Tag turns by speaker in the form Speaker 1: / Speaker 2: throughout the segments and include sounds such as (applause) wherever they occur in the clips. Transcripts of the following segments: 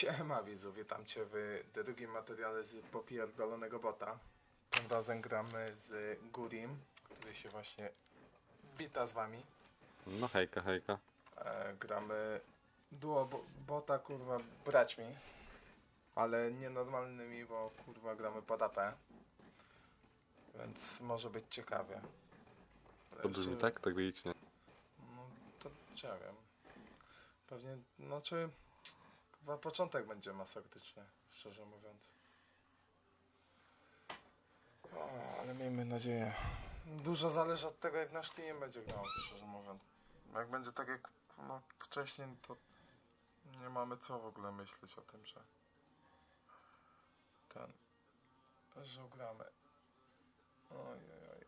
Speaker 1: Siema widzu, witam cię w drugim materiale z popierdolonego bota. Tym razem gramy z Gurim, który się właśnie wita z wami.
Speaker 2: No hejka, hejka.
Speaker 1: E, gramy duo bo bota kurwa braćmi, ale nienormalnymi, bo kurwa gramy pod AP. Więc może być ciekawie. Ale
Speaker 2: To brzmi
Speaker 1: jeszcze-
Speaker 2: tak tragicznie.
Speaker 1: No to ja wiem. Pewnie, znaczy chyba początek będzie masakryczny, szczerze mówiąc. O, ale miejmy nadzieję. Dużo zależy od tego, jak nasz team będzie grał, szczerze mówiąc. Jak będzie tak jak no, wcześniej, to nie mamy co w ogóle myśleć o tym, że ten, że gramy. Oj, oj, oj.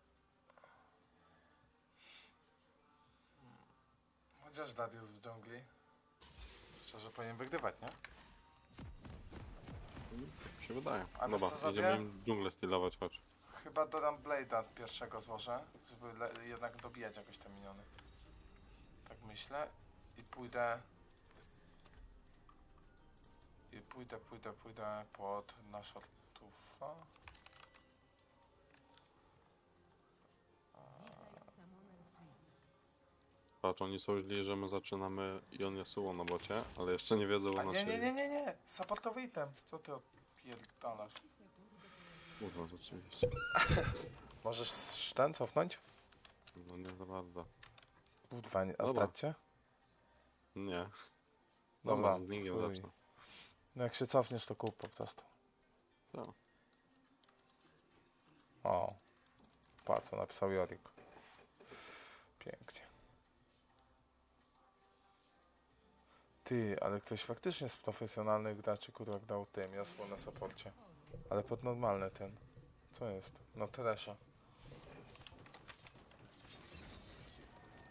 Speaker 1: Chociaż Darius w dżungli. Szczerze powinien wygrywać, nie?
Speaker 2: Tak mi się wydaje.
Speaker 1: A wiesz,
Speaker 2: Dobra,
Speaker 1: co
Speaker 2: idziemy im dżunglę stylować, chodź.
Speaker 1: Chyba dodam Blade'a pierwszego złożę, żeby le- jednak dobijać jakoś te miniony. Tak myślę. I pójdę... I pójdę, pójdę, pójdę pod na shortufa.
Speaker 2: Patrz, oni są źli, że my zaczynamy i on Yasuo na bocie, ale jeszcze nie wiedzą
Speaker 1: A
Speaker 2: o
Speaker 1: nie,
Speaker 2: naszej...
Speaker 1: nie, nie, nie, nie! Supportowy item! Co ty odpierdalasz?
Speaker 2: Kurwa, rzeczywiście. (laughs)
Speaker 1: Możesz ten cofnąć?
Speaker 2: No nie za bardzo.
Speaker 1: Dwa, nie, a
Speaker 2: Dobra.
Speaker 1: straćcie?
Speaker 2: Nie.
Speaker 1: Dobra,
Speaker 2: Dobra, z lingiem
Speaker 1: chuj.
Speaker 2: zacznę.
Speaker 1: No jak się cofniesz, to kup po prostu.
Speaker 2: Tak.
Speaker 1: O, patrz co napisał Jorik. Pięknie. Ty, ale ktoś faktycznie z profesjonalnych graczy kurwa dał tym jasło na saporcie. Ale pod normalny ten. Co jest? No Teresza.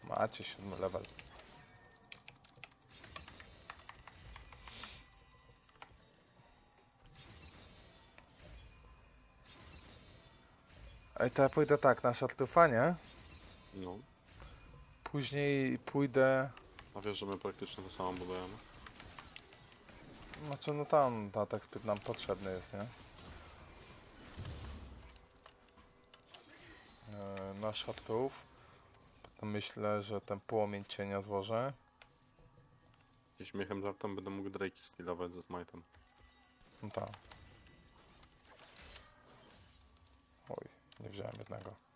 Speaker 1: Macie siódmy level. Ej, to ja pójdę tak, na szartufanie.
Speaker 2: No.
Speaker 1: Później pójdę...
Speaker 2: A wiesz, że my praktycznie to samo budujemy?
Speaker 1: Znaczy, no tam datek zbyt nam potrzebny jest, nie? E, na. Potem myślę, że ten płomień cienia złożę.
Speaker 2: I śmiechem żartem będę mógł Drake'i stylować ze smite'em.
Speaker 1: No tak. Oj, nie wziąłem jednego.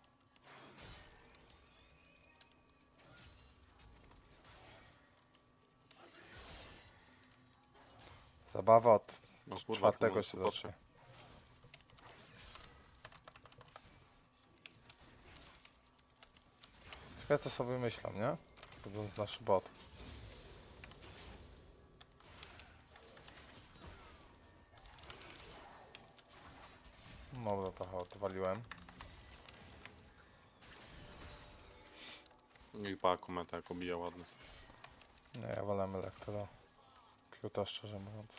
Speaker 1: Zabawa od
Speaker 2: No kurwa,
Speaker 1: czwartego się
Speaker 2: potem.
Speaker 1: zacznie. Ciekawe co sobie myślą, nie? Wchodząc nasz bot. Dobra, trochę odwaliłem.
Speaker 2: I pa, kometa jak obija ładnie.
Speaker 1: Nie, ja wolę elektro. Kluta szczerze mówiąc.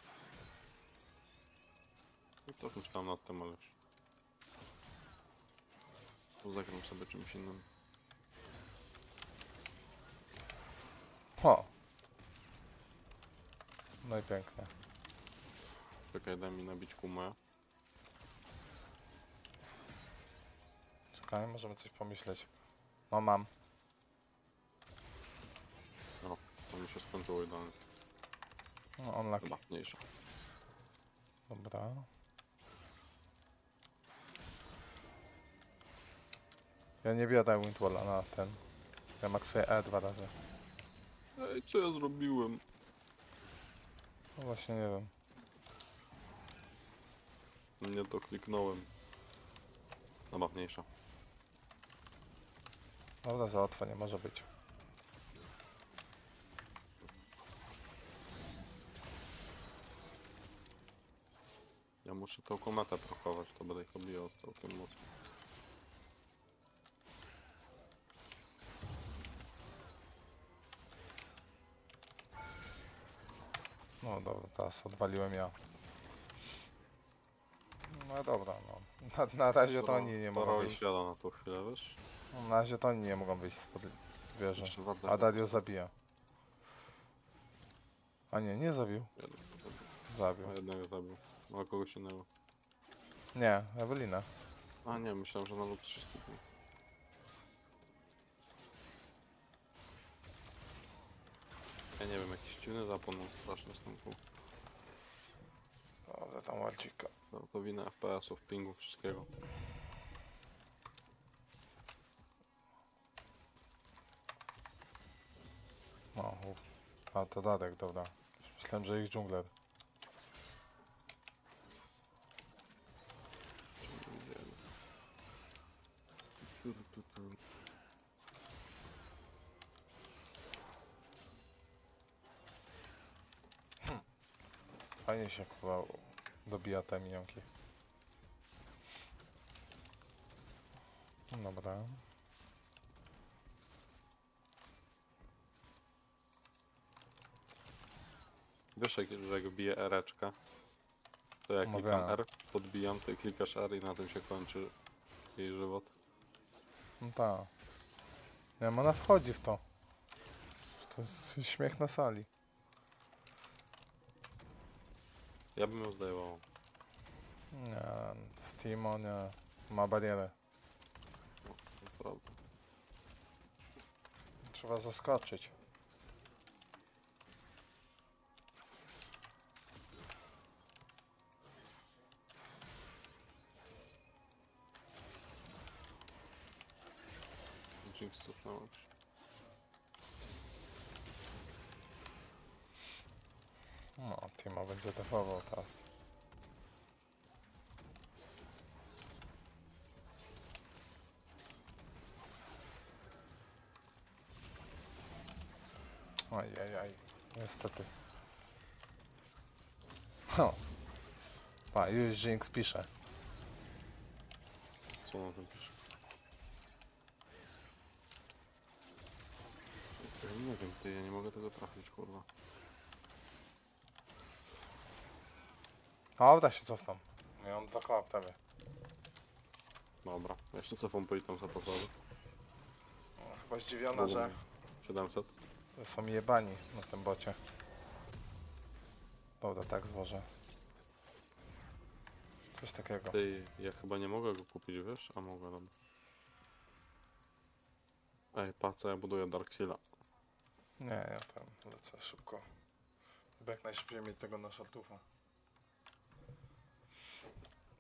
Speaker 2: I to myślałem nad tym, ale już. To zagram sobie czymś innym.
Speaker 1: Ho! No i pięknie.
Speaker 2: Czekaj, daj mi nabić kumę.
Speaker 1: Czekaj, możemy coś pomyśleć. No mam.
Speaker 2: No, to mi się skończyło idealnie.
Speaker 1: No, on laki.
Speaker 2: Chyba, mniejsza.
Speaker 1: Dobra. Ja nie biorę Windwalla na ten. Ja maksuję E dwa razy.
Speaker 2: Ej, co ja zrobiłem?
Speaker 1: No właśnie nie wiem.
Speaker 2: Nie to kliknąłem. Chyba mniejsza.
Speaker 1: Dobra, załatwa, nie może być.
Speaker 2: Muszę tą kometę prochować, to będę ich obijał całkiem mocno.
Speaker 1: No dobra, teraz odwaliłem ja. No dobra, no. Na, na razie to oni nie mogą wyjść.
Speaker 2: świata na tą chwilę, wiesz?
Speaker 1: Na razie to oni nie mogą wyjść spod wieży.
Speaker 2: Jeszcze warto.
Speaker 1: A Darius zabija. A nie, nie zabił.
Speaker 2: Jeden, A jednego zabił. No, kogoś innego.
Speaker 1: Nie, Ewelina.
Speaker 2: A nie, myślałem, że na lub 3 stopni. Ja nie wiem, jakiś dziwny zapłon mam straszny z tym kół.
Speaker 1: Ale tam ładźika.
Speaker 2: To, to wina FPS-ów, pingu, wszystkiego.
Speaker 1: No, uf. a to Dadek, dobra. Myślałem, że ich dżungler. Fajnie się chyba dobija te minionki. Dobra.
Speaker 2: Wiesz, jak, że jak bije ereczka, to jak
Speaker 1: Mówię.
Speaker 2: klikam R, podbijam, to klikasz R i na tym się kończy jej żywot.
Speaker 1: No tak. Nie wiem, ona wchodzi w to. To jest śmiech na sali.
Speaker 2: Ja bym ją zdejmował.
Speaker 1: Nie, Steamo nie. Ma barierę.
Speaker 2: To prawda.
Speaker 1: Trzeba zaskoczyć.
Speaker 2: Jinx cofnąłem się.
Speaker 1: Będzie defował teraz. Ojej, niestety. Ho. Pa, już Jinx pisze.
Speaker 2: Co on tam pisze? Ja nie wiem, ty, ja nie mogę tego trafić, kurwa.
Speaker 1: Dobra, się cofnę. Ja mam dwa koła prawie.
Speaker 2: Dobra, jeszcze cofam po item zapasowy.
Speaker 1: No, Chyba zdziwiona, że
Speaker 2: 700.
Speaker 1: że są jebani na tym bocie. Dobra, tak złożę. Coś takiego.
Speaker 2: Ty, ja chyba nie mogę go kupić, wiesz? A mogę, dobra. Ej, pa, co ja buduję Dark Seala.
Speaker 1: Nie, ja tam lecę szybko. Żeby jak najszybciej mieć tego na shortufa.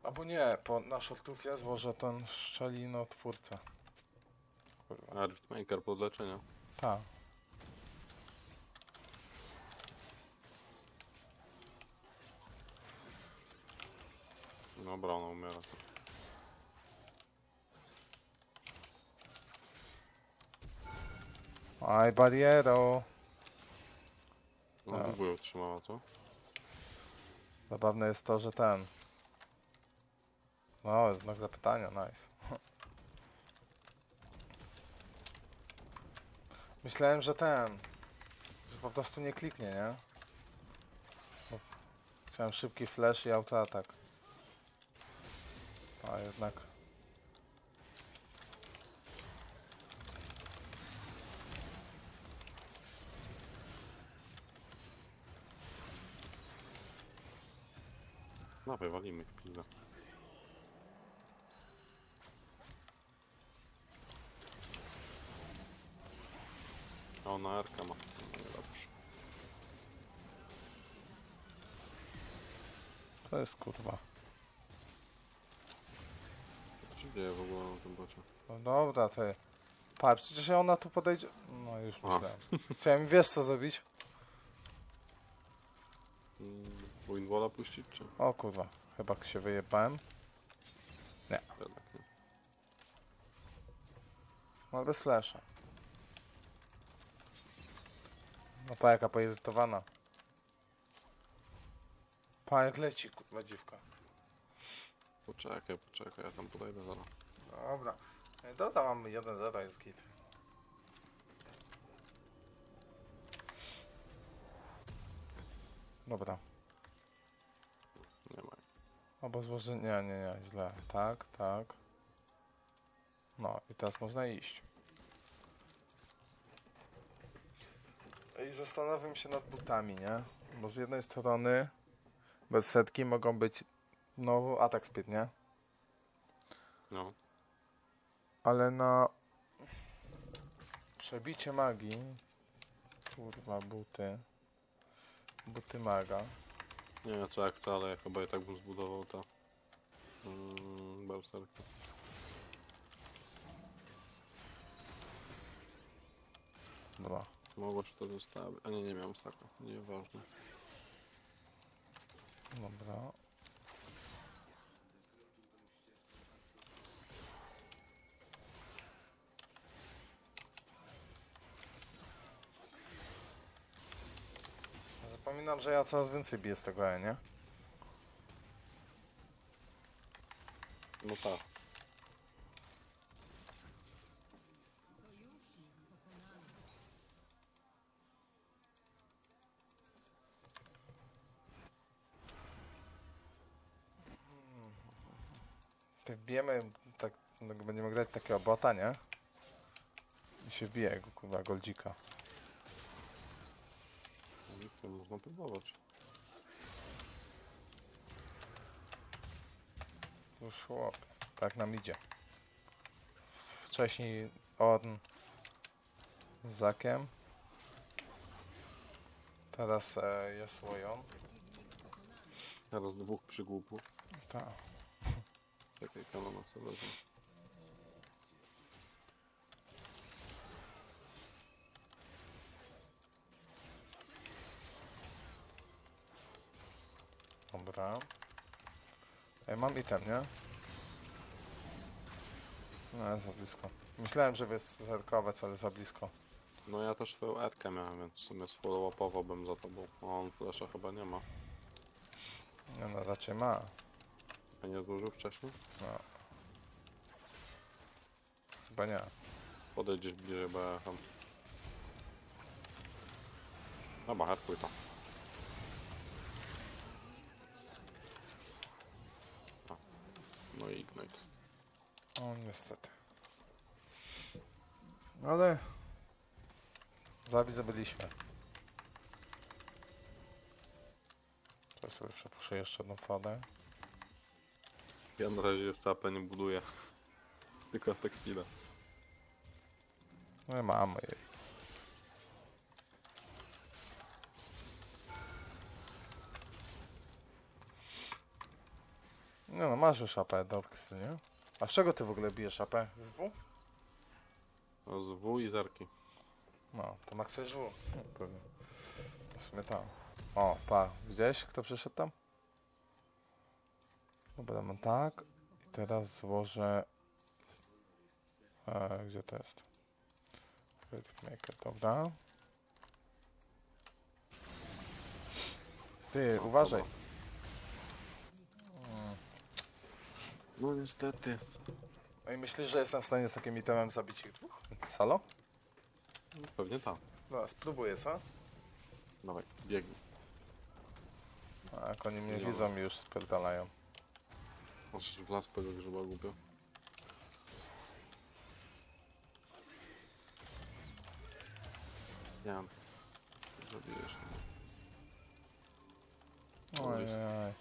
Speaker 1: Albo nie, po, na shortufie złożę ten szczelino twórcę. Kurwa.
Speaker 2: A Riftmaker.
Speaker 1: Tak.
Speaker 2: Dobra, ona umiera.
Speaker 1: Aj, bariero.
Speaker 2: No,
Speaker 1: A.
Speaker 2: długo ją trzymała, co?
Speaker 1: Zabawne jest to, że ten. No, znak zapytania, nice. (laughs) Myślałem, że ten. Że po prostu nie kliknie, nie? Chciałem szybki flash i autoatak. A jednak.
Speaker 2: Dawaj, walimy ich, pizda. A ona Erka ma. No i dobrze.
Speaker 1: To jest kurwa.
Speaker 2: Się dzieje w ogóle na tym bocie?
Speaker 1: No dobra, ty. Patrz, przecież ona tu podejdzie. No już
Speaker 2: A.
Speaker 1: myślałem. Chciałem wiesz co zrobić?
Speaker 2: Mm, Windwalla puścić, czy?
Speaker 1: O kurwa, chyba się wyjebałem.
Speaker 2: Jednak nie.
Speaker 1: No bez flasha. No pa jaka poirytowana. Pa jak leci kurwa dziwka.
Speaker 2: Poczekaj, poczekaj, ja tam podejdę zaraz.
Speaker 1: Dobra. Ej, Dobra, mamy 1-0 jest git. Dobra.
Speaker 2: Nie ma.
Speaker 1: Albo złoży... Nie, nie, nie, źle. Tak, tak. No i teraz można iść. I zastanawiam się nad butami, nie? Bo z jednej strony Bez setki mogą być, no, atak speed, nie?
Speaker 2: No.
Speaker 1: Ale na przebicie magii, kurwa, buty, buty maga.
Speaker 2: Nie wiem co jak chcę, ale ja chyba i tak bym zbudował to. Mm, berserkę.
Speaker 1: Dobra.
Speaker 2: Mogłoś to zostawić. A nie, nie miałem staka. Nieważne.
Speaker 1: Dobra. Zapominam, że ja coraz więcej biję z tego E, nie?
Speaker 2: No tak.
Speaker 1: Ty wbijemy, tak, no, będziemy grać takiego bota, nie? I się wbije, jego, kurwa, goldzika.
Speaker 2: No, To można próbować.
Speaker 1: Już chłop, tak nam idzie. Wcześniej Orn z Zakiem. Teraz e, jest Łojon.
Speaker 2: Teraz dwóch przygłupów.
Speaker 1: Tak.
Speaker 2: Czekaj, kanona co wezmę.
Speaker 1: Dobra. Ej, mam item, nie? No, za blisko. Myślałem, że jest zerkować, ale za blisko.
Speaker 2: No ja też swoją erkę miałem, więc w sumie sfollowupowałbym za tobą. A on flesza chyba nie ma.
Speaker 1: Nie no, raczej ma.
Speaker 2: A nie zdążył wcześniej?
Speaker 1: No. Chyba nie.
Speaker 2: Podejdź gdzieś bliżej, bo ja tam... Dobra, herkuj to. A. No i ignite.
Speaker 1: O, niestety. Ale... Zabi zabiliśmy. To sobie przepuszczę jeszcze jedną wodę.
Speaker 2: Ja na razie jeszcze AP nie buduję. Tylko attack speeda.
Speaker 1: No i mamy jej. Nie no, masz już AP, Dorksy, nie? A z czego ty w ogóle bijesz AP? Z W?
Speaker 2: No z W i zerki.
Speaker 1: No, to Max jest W. (laughs) Pewnie. W sumie tam. O, pa, widziałeś kto przyszedł tam? Dobra, mam tak. I teraz złożę... E, gdzie to jest? Maker, dobra. Ty, uważaj.
Speaker 2: No niestety.
Speaker 1: No i myślisz, że jestem w stanie z takim itemem zabić ich dwóch? Salo?
Speaker 2: No, pewnie tak.
Speaker 1: No, spróbuję, co?
Speaker 2: Dawaj, biegnij.
Speaker 1: A jak oni mnie
Speaker 2: Nie
Speaker 1: widzą i już spierdalają.
Speaker 2: Możesz w las tego grzyba głupio. Nie mam. Zabijesz mnie. To jest-
Speaker 1: Ojej.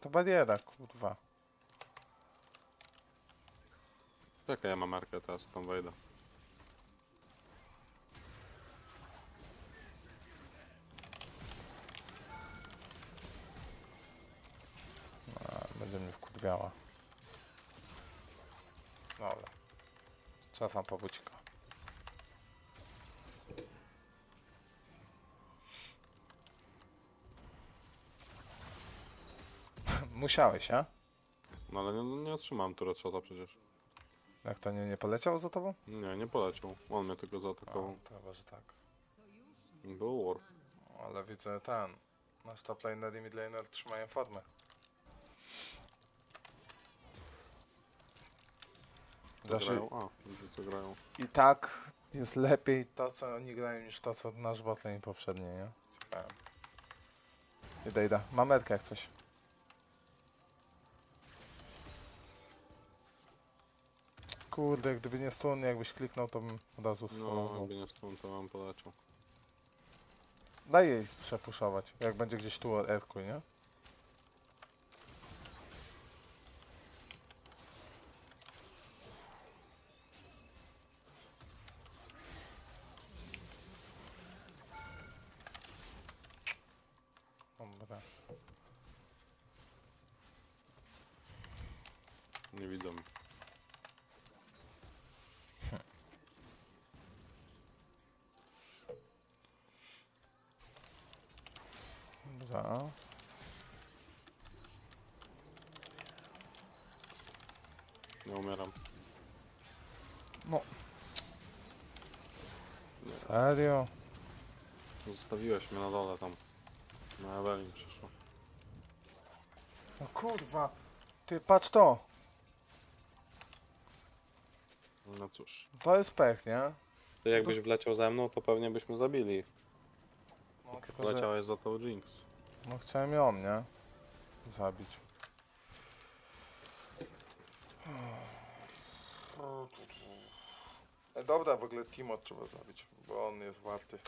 Speaker 1: To bariera, kurwa.
Speaker 2: Czekaj, ja mam markę, teraz tam wejdę.
Speaker 1: Cofam po bucika. Musiałeś, a?
Speaker 2: No ale nie, nie otrzymałem tureczota przecież.
Speaker 1: Jak to nie, nie poleciał za tobą?
Speaker 2: Nie, nie poleciał. On mnie tylko
Speaker 1: A,
Speaker 2: zaatakował.
Speaker 1: to chyba, że tak.
Speaker 2: Był war.
Speaker 1: Ale widzę ten. Nasz top laner i mid laner trzymają formę. Znaczy,
Speaker 2: grają? A, widzę co grają.
Speaker 1: I tak jest lepiej to, co oni grają, niż to, co nasz botlane poprzedni, nie? Ciekawe. Idę, idę. Mam metkę jak coś. Kurde, gdyby nie stun, jakbyś kliknął, to bym od razu
Speaker 2: No,
Speaker 1: sfolował.
Speaker 2: jakby nie stąd, to mam poleciał.
Speaker 1: Daj jej przepuszować, jak będzie gdzieś tu Erku, nie? Dobra.
Speaker 2: Nie widzę. mnie.
Speaker 1: Dobra.
Speaker 2: Nie umieram.
Speaker 1: No,
Speaker 2: Nie.
Speaker 1: serio?
Speaker 2: Zostawiłeś mnie na dole tam. Na Ewelin przyszło.
Speaker 1: No kurwa. Ty, patrz to.
Speaker 2: No cóż.
Speaker 1: To jest pech, nie?
Speaker 2: Ty jakbyś wleciał ze mną, to pewnie byśmy zabili.
Speaker 1: No, tylko, że...
Speaker 2: Leciałeś za tą Jinx.
Speaker 1: No chciałem ją, nie? Zabić. Dobra, w ogóle Timo trzeba zabić, bo on jest warty.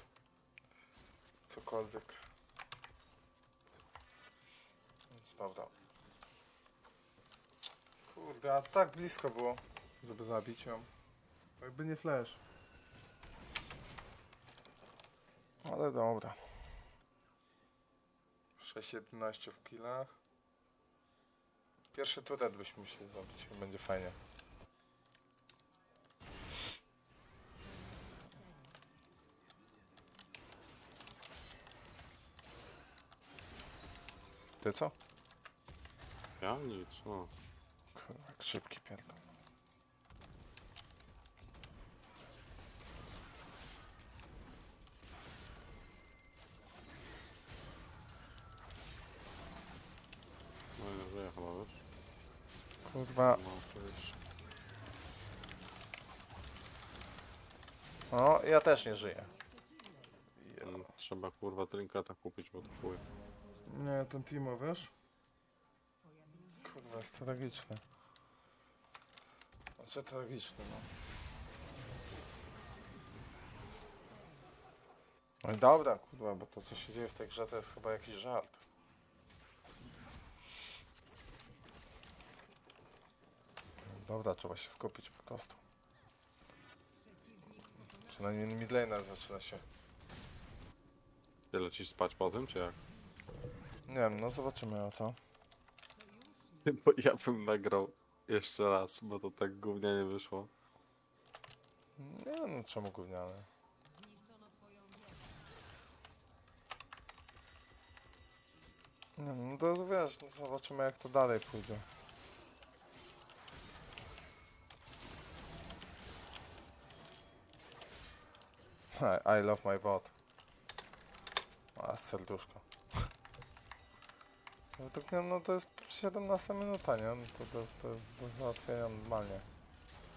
Speaker 1: Cokolwiek. Więc dobra. Kurde, a tak blisko było, żeby zabić ją. Jakby nie flash. Ale dobra. 6-11 w killach. Pierwszy turet byśmy musieli zrobić, będzie fajnie. Ty co?
Speaker 2: Ja? Nic. No.
Speaker 1: Kurwa, jak szybki pierdol.
Speaker 2: No i nie żyję chyba, wiesz?
Speaker 1: Kurwa,
Speaker 2: No,
Speaker 1: no ja też nie żyję.
Speaker 2: Mm, Trzeba kurwa trinketa kupić, bo to chuj.
Speaker 1: Nie, ten Timo, wiesz? Kurwa, jest tragiczny. Znaczy tragiczny, no. No i dobra, kurwa, bo to co się dzieje w tej grze to jest chyba jakiś żart. Dobra, trzeba się skupić po prostu. Przynajmniej midlaner zaczyna się.
Speaker 2: Ty lecisz spać po tym, czy jak?
Speaker 1: Nie wiem, no zobaczymy o to. (laughs)
Speaker 2: Bo ja bym nagrał jeszcze raz, bo to tak gównianie wyszło.
Speaker 1: Nie no, czemu gówniane? Nie no, to wiesz, no zobaczymy jak to dalej pójdzie. I, love my bot. A, serduszko. (laughs) No to, nie, no to jest 17 minuta, nie? No to, to, to jest do załatwienia normalnie.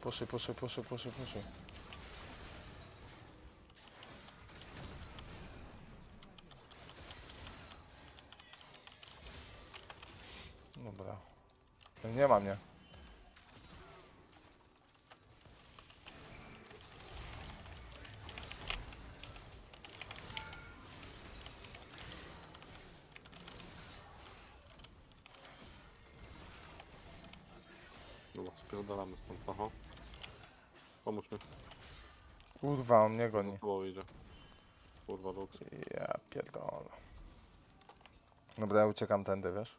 Speaker 1: Puszy, puszy, puszy, puszy, puszy. Dobra. No Nie ma mnie.
Speaker 2: Dobra, spierdalamy stąd, aha. Pomóż mi.
Speaker 1: Kurwa, on mnie goni.
Speaker 2: Bo idzie. Kurwa, Lux.
Speaker 1: Ja pierdolę. Dobra, ja uciekam tędy, wiesz?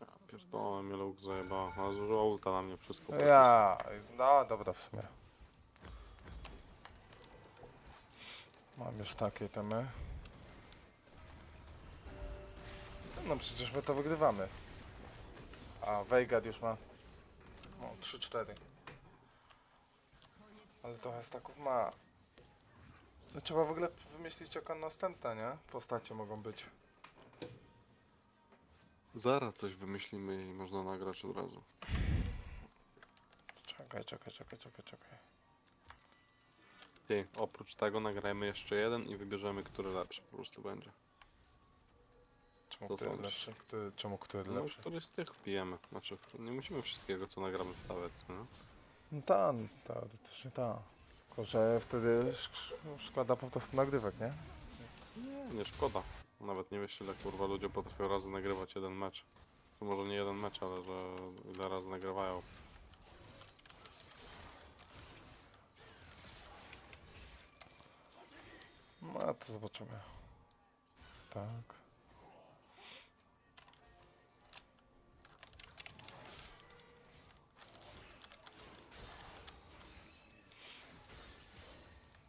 Speaker 2: Ja pierdolę, mnie Lux zajebała. A zużyła ulta na mnie wszystko.
Speaker 1: Ja, no dobra w sumie. Mam już takie temy. No przecież my to wygrywamy. A Veigad już ma. No, 3-4. Ale trochę staków ma. No, trzeba w ogóle wymyślić jaka następna, nie? Postacie mogą być.
Speaker 2: Zaraz coś wymyślimy i można nagrać od razu.
Speaker 1: Czekaj, czekaj, czekaj, czekaj, czekaj.
Speaker 2: Ty, oprócz tego nagrajmy jeszcze jeden i wybierzemy, który lepszy po prostu będzie.
Speaker 1: Czemu
Speaker 2: Co
Speaker 1: który
Speaker 2: sądzisz?
Speaker 1: lepszy? Który, czemu który
Speaker 2: No,
Speaker 1: lepszy?
Speaker 2: który z tych pijemy. Znaczy, nie musimy wszystkiego, co nagramy wstawiać, no.
Speaker 1: No tak, teoretycznie tak. Tylko, że wtedy sz- szkoda po prostu nagrywek, nie?
Speaker 2: Nie szkoda. Nawet nie wiesz ile kurwa ludzie potrafią razy nagrywać jeden mecz. To może nie jeden mecz, ale że ile razy nagrywają.
Speaker 1: No a to zobaczymy. Tak.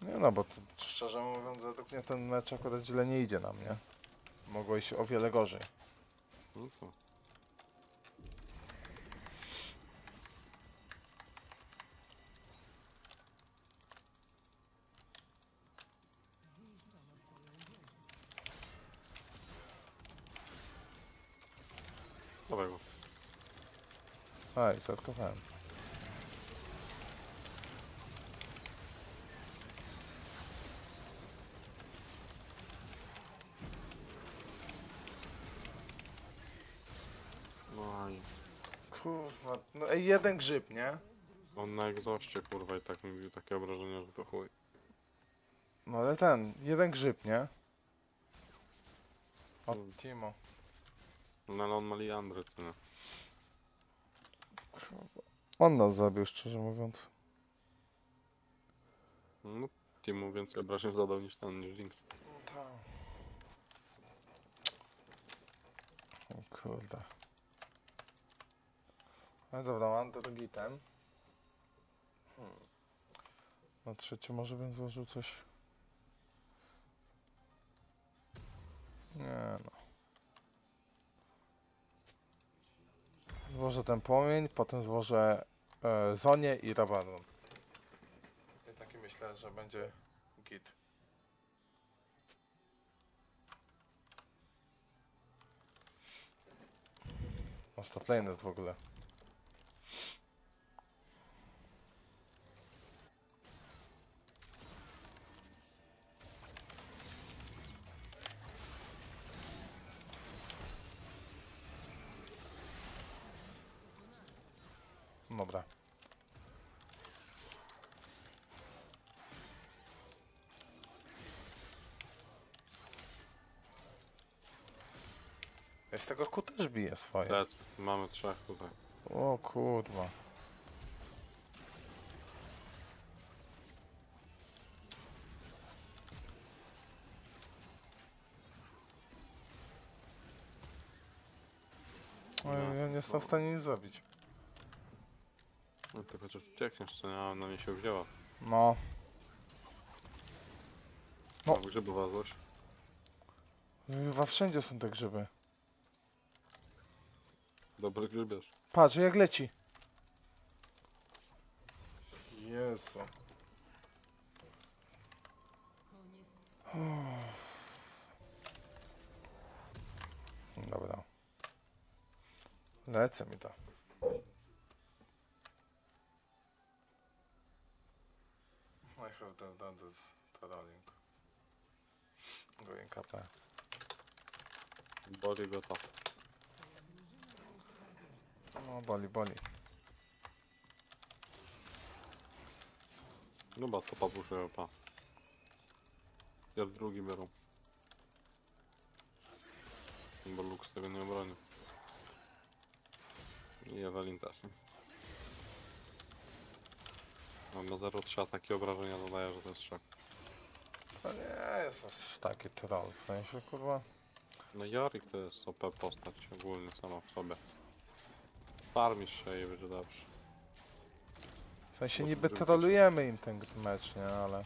Speaker 1: Nie no, bo to, szczerze mówiąc, według mnie ten mecz akurat źle nie idzie nam, nie? Mogło iść o wiele gorzej.
Speaker 2: No to. Dawaj go.
Speaker 1: Aj, zatkowałem.
Speaker 2: No i
Speaker 1: Kurwa, no ej, jeden grzyb, nie?
Speaker 2: on na egzoście kurwa i tak mi bił takie obrażenia, że to chuj.
Speaker 1: No ale ten, jeden grzyb, nie? Od
Speaker 2: Mm.
Speaker 1: Timo.
Speaker 2: No ale on ma liandry, co nie?
Speaker 1: On nas zabił, szczerze mówiąc.
Speaker 2: No, Timu więcej obrażeń zadał niż ten, niż Jinx.
Speaker 1: O kurde. No dobra, mam drugi ten. Hmm. Na trzeci może bym złożył coś. Nie no. Złożę ten płomień, potem złożę e, i Rabadon. I taki myślę, że będzie git. Stop lane w ogóle. Z tego ku też bije swoje.
Speaker 2: Dead. Mamy trzech tutaj.
Speaker 1: O kurwa. Oj,
Speaker 2: No,
Speaker 1: ja nie jestem w stanie nic zrobić.
Speaker 2: No to chociaż uciekniesz, co nie? A na mnie się wzięła.
Speaker 1: No, No.
Speaker 2: No. Grzybu wazłeś.
Speaker 1: chyba wszędzie są te grzyby.
Speaker 2: Dobry grzybiarz.
Speaker 1: Patrz, jak leci. Jezu. Dobra. Lecę mi to. I have done, done this tunneling. Going up there.
Speaker 2: Go to.
Speaker 1: No, boli, boli.
Speaker 2: No ba, to papusze, pa. Ja drugi biorą. Bo Lux tego nie obroni. I Evelyn też nie. On ma 0,3 takie obrażenia dodaje, że to jest szok.
Speaker 1: To nie jest aż taki troll, w sensie, kurwa.
Speaker 2: No Jorik to jest OP postać ogólnie sama w sobie. Farmisz się i będzie dobrze.
Speaker 1: W sensie niby trolujemy im ten mecz, nie, ale...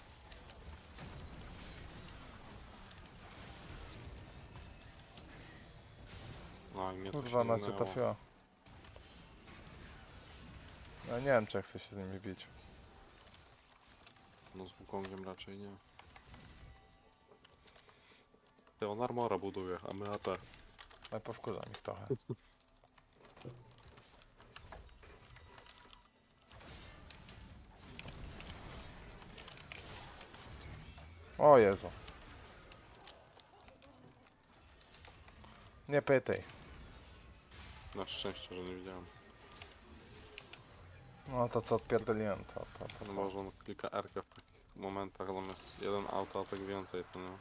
Speaker 2: No i mnie to
Speaker 1: Kurwa,
Speaker 2: się
Speaker 1: nas nie
Speaker 2: minęło.
Speaker 1: trafiła. Ja nie wiem, czy ja chcę się z nimi bić.
Speaker 2: No z Wukongiem raczej nie. Ty on armora buduje, a my AP.
Speaker 1: Ale powkurzam ich trochę. (laughs) O Jezu. Nie pytaj.
Speaker 2: Na szczęście, że nie widziałem.
Speaker 1: No to co odpierdoliłem, to, to, to, to.
Speaker 2: No może on kilka r w takich momentach, tam jest jeden auto, a tak więcej, to nie.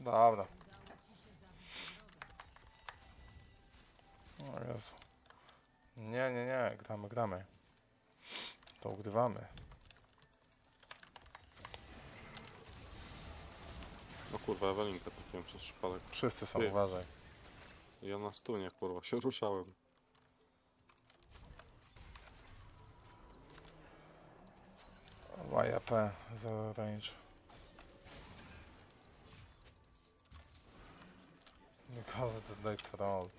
Speaker 1: Dobra. O Jezu. Nie, nie, nie, gramy, gramy. To ugrywamy.
Speaker 2: No kurwa, Ewelinkę trafiłem przez przypadek.
Speaker 1: Wszyscy są,
Speaker 2: Ty.
Speaker 1: uważaj.
Speaker 2: Ja na stunie, kurwa, się ruszałem.
Speaker 1: YAP, zero range. Because they troll.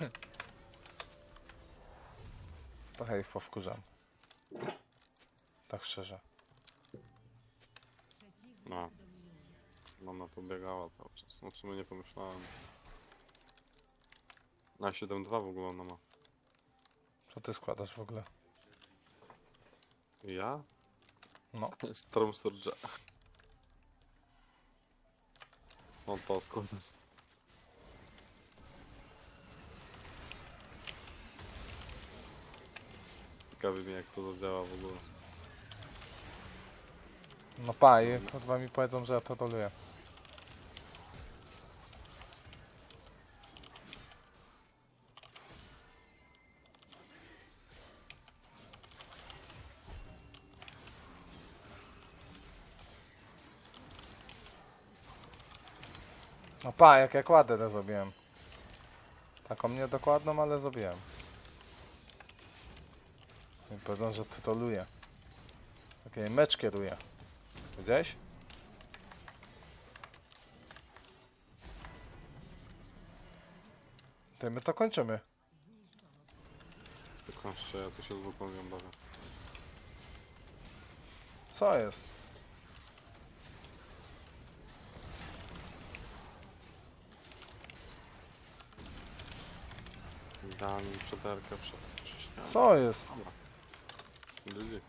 Speaker 1: (laughs) Trochę ich powkurzam. Tak szczerze.
Speaker 2: No. Ona tu biegała cały czas. No w sumie nie pomyślałem. Na 7-2 w ogóle ona ma.
Speaker 1: Co ty składasz w ogóle?
Speaker 2: Ja?
Speaker 1: No.
Speaker 2: Storm Surge. On to składa. Ciekawi mnie jak to zadziała w ogóle.
Speaker 1: No pa, i kurwa mi powiedzą, że ja to roluję. No pa, jak ja kładę to zrobiłem. Taką niedokładną, ale zrobiłem. I powiedzą, że troluję. Takie mecz kieruję. Widziałeś? To my to kończymy.
Speaker 2: Tylko ja tu się zwykłą bawię.
Speaker 1: Co jest?
Speaker 2: Dałem im przederkę przed.
Speaker 1: Co jest?
Speaker 2: Dobra. GG.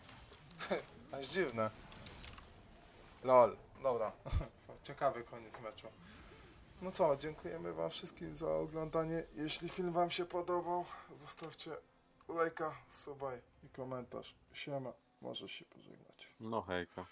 Speaker 2: (laughs)
Speaker 1: Aż dziwne. Lol. Dobra. (laughs) Ciekawy koniec meczu. No co, dziękujemy wam wszystkim za oglądanie. Jeśli film wam się podobał, zostawcie lajka, subaj i komentarz. Siema, może się pożegnać.
Speaker 2: No hejka.